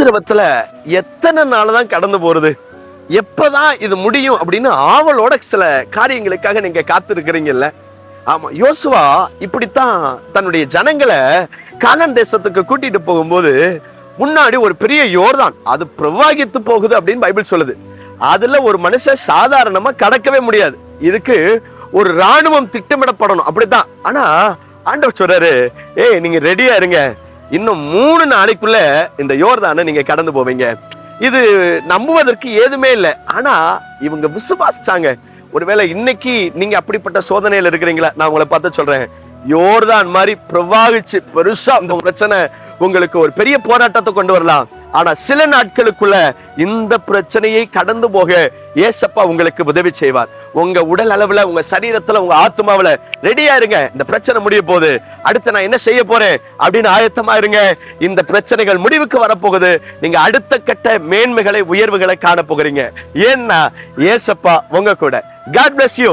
உபத்திரவத்தில் எத்தனை நாள் தான் கடந்து போறது? எப்பதான் இது முடியும் அப்படின்னு ஆவலோட சில காரியங்களுக்காக நீங்க காத்திருக்கிறீங்கல்ல? ஆமா யோசுவா இப்படித்தான் தன்னுடைய ஜனங்களை கானன் தேசத்துக்கு கூட்டிட்டு போகும்போது முன்னாடி ஒரு பெரிய யோர்தான் அது பிரவாகித்து போகுது அப்படின்னு பைபிள் சொல்லுது. அதுல ஒரு மனுஷன் சாதாரணமா கடக்கவே முடியாது. இதுக்கு ஒரு ராணுவம் திட்டமிடப்படணும் அப்படித்தான். ஆனா ஆண்டவர் சொல்றாரு ஏய் நீங்க ரெடியா இருங்க. இன்னும் மூணு நாளைக்குள்ள இந்த யோர்தானை நீங்க கடந்து போவீங்க. இது நம்புவதற்கு ஏதுமே இல்லை. ஆனா இவங்க விசுவாசிச்சாங்க. ஒருவேளை இன்னைக்கு நீங்க அப்படிப்பட்ட சோதனையில இருக்கிறீங்களா? நான் உங்களை பார்த்து சொல்றேன். யோர்தான் மாதிரி பிரவாகிச்சு பெருசா இந்த பிரச்சனை உங்களுக்கு ஒரு பெரிய போராட்டத்தை கொண்டு வரலாம். ஆனா சில நாட்களுக்குள்ள இந்த பிரச்சனையை கடந்து போக ஏசப்பா உங்களுக்கு உதவி செய்வார். உங்க உடல் அளவுல உங்க சரீரத்துல உங்க ஆத்மாவில ரெடியா இருங்க. இந்த பிரச்சனை முடிய போகுது. அடுத்து நான் என்ன செய்ய போறேன்? அப்படின்னு ஆயத்தமா இருங்க. இந்த பிரச்சனைகள் முடிவுக்கு வரப்போகுது. நீங்க அடுத்த கட்ட மேன்மைகளை உயர்வுகளை காண போகிறீங்க ஏன்னா ஏசப்பா உங்க கூட. God bless you